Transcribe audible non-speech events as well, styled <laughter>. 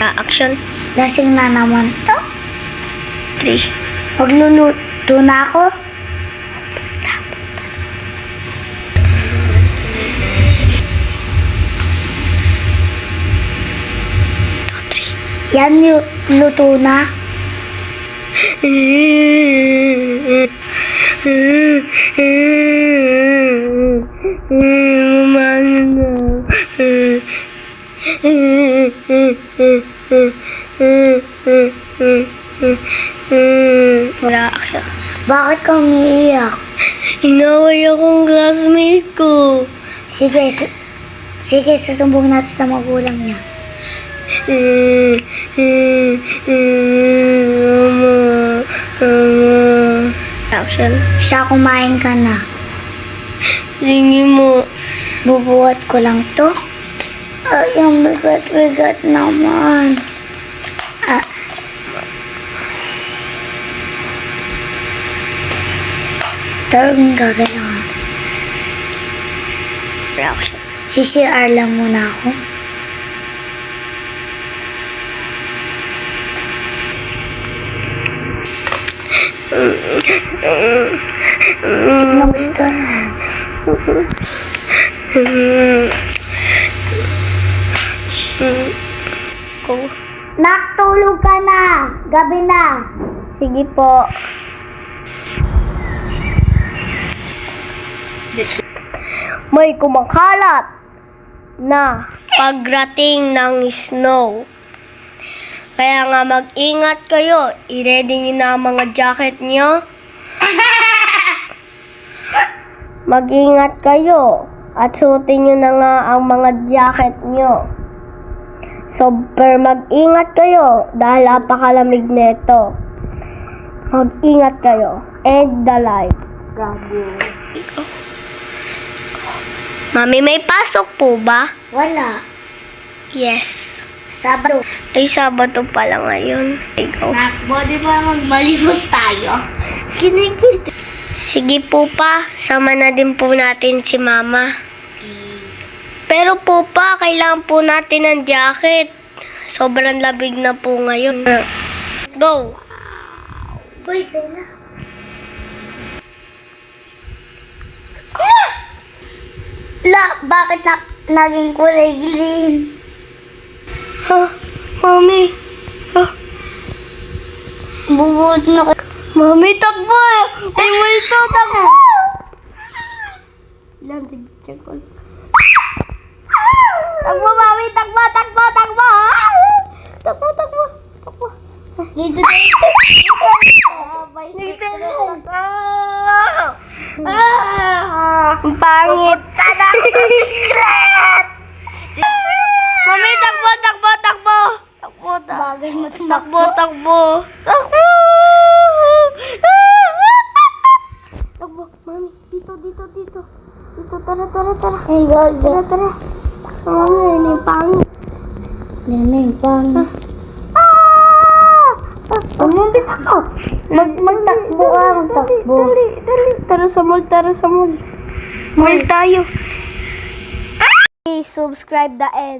Ah, action. Lasing na naman to. 3. Magluluto na ako. Yan yung luto na. <laughs> Wala action. Bakit ka umiiyak? Inaway akong classmate ko. Sige, su- sige, susumbong natin sa magulang niya. Mama, mama. Action. Siya, kumain ka na. Lingi mo. Bubuhat ko lang to. Ay, ang bigat-bigat naman. Tarong gagalaw. Action. CCR lang muna ako. Go. Naktulog ka na. Gabi na. Sige po. May kumakalat na pagrating ng snow. Kaya nga mag-ingat kayo. I-ready nyo na ang mga jacket nyo. Mag-ingat kayo. At suotin nyo na nga ang mga jacket nyo. Super mag-ingat kayo dahil napakalamig nito. Mag-ingat kayo. And the light. Gabo. Mami, may pasok po ba? Wala. Yes. Sabado. Ay, Sabado pala ngayon. Ikaw. Nakbo, di ba magmalibos tayo? Kinigil. Sige po pa, sama na din po natin si Mama. Pero po pa, kailangan po natin ng jacket. Sobrang labig na po ngayon. Go! Uy, Bella. La, bakit na, naging kulay green? Ha? Mami? Ha? Bubuod na ko. Mami, takbo! May multo, takbo! Lang, check ko. Takbo, mami! Takbo, takbo, takbo! Takbo, takbo, takbo. Dito, dito. Dito, dito. Ah! Ang pangit. Tada ko sa secret! Mami, takbo, takbo, takbo! Takbo, takbo. Bagay mo Takbo, takbo. Takbo! Takbo, mami. Dito, dito, dito. Dito, tara, tara, tara. Ay, wag. Tara, tara. Mami, yun yung pangit. Neneng, pang. Ah! Umumbit ako. Mag, magtakbo ka, magtakbo. Dali, dali. Tara sa mall, tara sa mall. Mall tayo. Please subscribe the end.